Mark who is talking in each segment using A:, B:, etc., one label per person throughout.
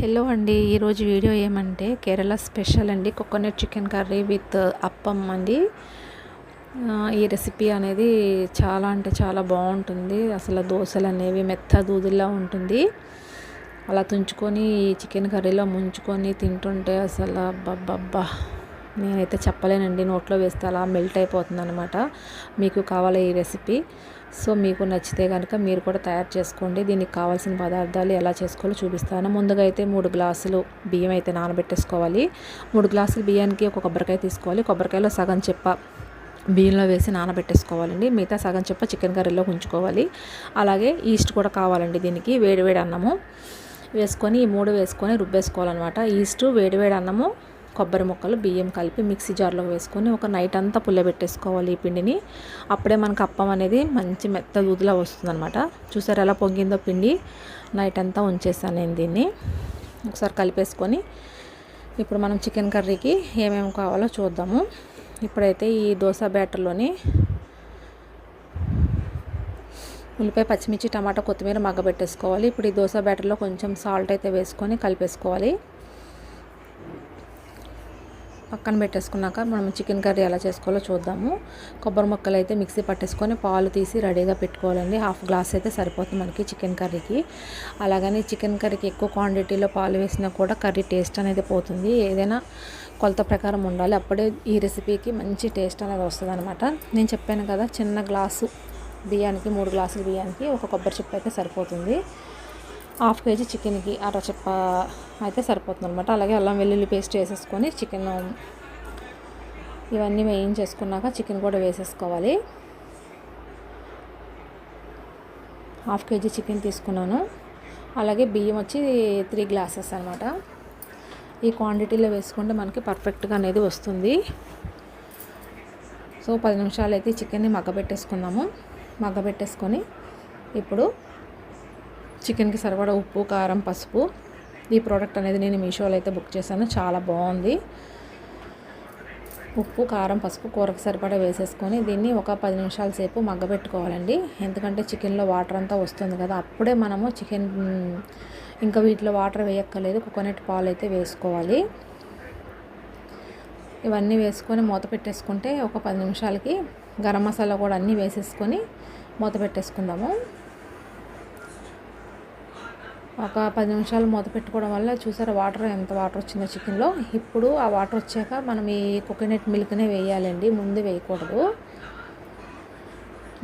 A: Hello అండి ఈరోజు video ఏమంటే కేరళ స్పెషల్ అండి. Coconut chicken curry with appam అండి. ఈ రెసిపీ అనేది చాలా అంటే చాలా బాగుంటుంది. అసలు దోశలు అనేవి మెత్త దూదుల్లా ఉంటుంది. అలా తుంచుకొని ఈ చికెన్ కర్రీలో ముంచుకొని తింటుంటే అసలు అబ్బబ్బబ్బా. నేనైతే చెప్పలేనండి. నోట్లో వేస్తే అలా మెల్ట్ అయిపోతుంది అనమాట మీకు కావాలి ఈ రెసిపీ? సో మీకు నచ్చితే కనుక మీరు కూడా తయారు చేసుకోండి. దీనికి కావాల్సిన పదార్థాలు ఎలా చేసుకోవాలో చూపిస్తాను. ముందుగా అయితే మూడు గ్లాసులు బియ్యం అయితే నానబెట్టేసుకోవాలి. మూడు గ్లాసులు బియ్యానికి ఒక కొబ్బరికాయ తీసుకోవాలి. కొబ్బరికాయలో సగం చెప్ప బియ్యంలో వేసి నానబెట్టేసుకోవాలండి. మిగతా సగం చెప్ప చికెన్ కర్రీలో ఉంచుకోవాలి. అలాగే ఈస్ట్ కూడా కావాలండి దీనికి. వేడివేడి అన్నము వేసుకొని ఈ మూడు వేసుకొని రుబ్బేసుకోవాలన్నమాట. ఈస్ట్ వేడివేడి అన్నము కొబ్బరి ముక్కలు బియ్యం కలిపి మిక్సీ జార్లో వేసుకొని ఒక నైట్ అంతా పుల్లబెట్టేసుకోవాలి ఈ పిండిని. అప్పుడే మనకు అప్పం అనేది మంచి మెత్త దూదిలా వస్తుందన్నమాట. చూసారు ఎలా పొంగిందో పిండి? నైట్ అంతా ఉంచేసాను నేను దీన్ని. ఒకసారి కలిపేసుకొని ఇప్పుడు మనం చికెన్ కర్రీకి ఏమేమి కావాలో చూద్దాము. ఇప్పుడైతే ఈ దోశ బ్యాటర్లోని ఉల్లిపాయ పచ్చిమిర్చి టమాటా కొత్తిమీర మగ్గబెట్టేసుకోవాలి. ఇప్పుడు ఈ దోశ బ్యాటర్లో కొంచెం సాల్ట్ అయితే వేసుకొని కలిపేసుకోవాలి. పక్కన పెట్టేసుకున్నాక మనం చికెన్ కర్రీ ఎలా చేసుకోవాలో చూద్దాము. కొబ్బరి ముక్కలు అయితే మిక్సీ పట్టేసుకొని పాలు తీసి రెడీగా పెట్టుకోవాలండి. హాఫ్ గ్లాస్ అయితే సరిపోతుంది మనకి చికెన్ కర్రీకి. అలాగని చికెన్ కర్రీకి ఎక్కువ క్వాంటిటీలో పాలు వేసినా కూడా కర్రీ టేస్ట్ అనేది పోతుంది. ఏదైనా కొలత ప్రకారం ఉండాలి. అప్పుడే ఈ రెసిపీకి మంచి టేస్ట్ అనేది వస్తుంది అనమాట నేను చెప్పాను కదా చిన్న గ్లాసు బియ్యానికి మూడు గ్లాసుల బియ్యానికి ఒక కొబ్బరి చిప్ప అయితే సరిపోతుంది. హాఫ్ కేజీ చికెన్కి అర చెప్ప అయితే సరిపోతుంది అనమాట అలాగే అల్లం వెల్లుల్లి పేస్ట్ వేసేసుకొని చికెన్ ఇవన్నీ వేయించేసుకున్నాక చికెన్ కూడా వేసేసుకోవాలి. హాఫ్ కేజీ చికెన్ తీసుకున్నాను. అలాగే బియ్యం వచ్చి త్రీ గ్లాసెస్ అనమాట ఈ క్వాంటిటీలో వేసుకుంటే మనకి పర్ఫెక్ట్గా అనేది వస్తుంది. సో పది నిమిషాలు అయితే చికెన్ని మగ్గబెట్టేసుకుందాము. మగ్గబెట్టేసుకొని ఇప్పుడు చికెన్కి సరిపడా ఉప్పు కారం పసుపు. ఈ ప్రోడక్ట్ అనేది నేను మీషోలో అయితే బుక్ చేశాను. చాలా బాగుంది. ఉప్పు కారం పసుపు కూరకు సరిపడా వేసేసుకొని దీన్ని ఒక పది నిమిషాల సేపు మగ్గబెట్టుకోవాలండి. ఎందుకంటే చికెన్లో వాటర్ అంతా వస్తుంది కదా అప్పుడే మనము చికెన్ ఇంకా వీటిలో వాటర్ వేయక్కర్లేదు. కోకోనట్ పాలు అయితే వేసుకోవాలి. ఇవన్నీ వేసుకొని మూత పెట్టేసుకుంటే ఒక పది నిమిషాలకి గరం మసాలా కూడా అన్నీ వేసేసుకొని మూత పెట్టేసుకుందాము. ఒక పది నిమిషాలు మూత పెట్టుకోవడం వల్ల చూసారా వాటర్ ఎంత వాటర్ వచ్చిందో చికెన్లో. ఇప్పుడు ఆ వాటర్ వచ్చాక మనం ఈ కోకోనట్ మిల్క్నే వేయాలండి ముందు వేయకూడదు.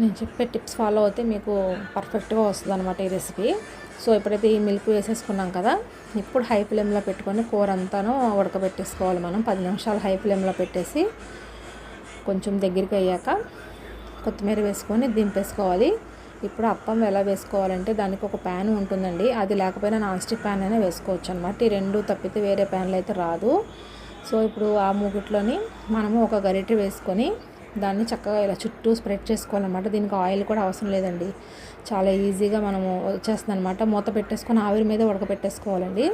A: నేను చెప్పే టిప్స్ ఫాలో అయితే మీకు పర్ఫెక్ట్గా వస్తుంది అనమాట ఈ రెసిపీ. సో ఇప్పుడైతే ఈ మిల్క్ వేసేసుకున్నాం కదా ఇప్పుడు హై ఫ్లేమ్లో పెట్టుకొని కూర అంతాను ఉడకబెట్టేసుకోవాలి మనం. పది నిమిషాలు హై ఫ్లేమ్లో పెట్టేసి కొంచెం దగ్గరికి అయ్యాక కొత్తిమీర వేసుకొని దింపేసుకోవాలి. ఇప్పుడు అప్పం ఎలా వేసుకోవాలంటే దానికి ఒక ప్యాన్ ఉంటుందండి. అది లేకపోయినా నాన్ స్టిక్ ప్యాన్ అయినా వేసుకోవచ్చు అనమాట ఈ రెండు తప్పితే వేరే ప్యాన్లు అయితే రాదు. సో ఇప్పుడు ఆ మూగిట్లోని మనము ఒక గరిటె వేసుకొని దాన్ని చక్కగా ఇలా చుట్టూ స్ప్రెడ్ చేసుకోవాలన్నమాట. దీనికి ఆయిల్ కూడా అవసరం లేదండి. చాలా ఈజీగా మనము వచ్చేస్తుంది అనమాట మూత పెట్టేసుకొని ఆవిరి మీద ఉడకపెట్టేసుకోవాలండి.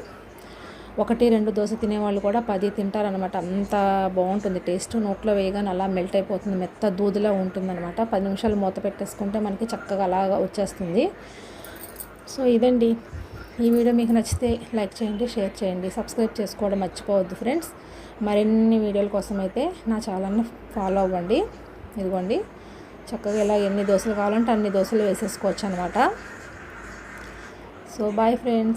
A: ఒకటి రెండు దోశ తినేవాళ్ళు కూడా పది తింటారనమాట అంత బాగుంటుంది. టేస్ట్ నోట్లో వేయగానే అలా మెల్ట్ అయిపోతుంది. మెత్త దూదిలా ఉంటుందన్నమాట. పది నిమిషాలు మూత పెట్టేసుకుంటే మనకి చక్కగా అలాగా వచ్చేస్తుంది. సో ఇదండి. ఈ వీడియో మీకు నచ్చితే లైక్ చేయండి షేర్ చేయండి. సబ్స్క్రైబ్ చేసుకోవడం మర్చిపోవద్దు ఫ్రెండ్స్. మరిన్ని వీడియోల కోసం అయితే నా ఛానల్ని ఫాలో అవ్వండి. ఇదిగోండి. చక్కగా ఇలా ఎన్ని దోశలు కావాలంటే అన్ని దోశలు వేసేసుకోవచ్చు అనమాట సో బాయ్ ఫ్రెండ్స్.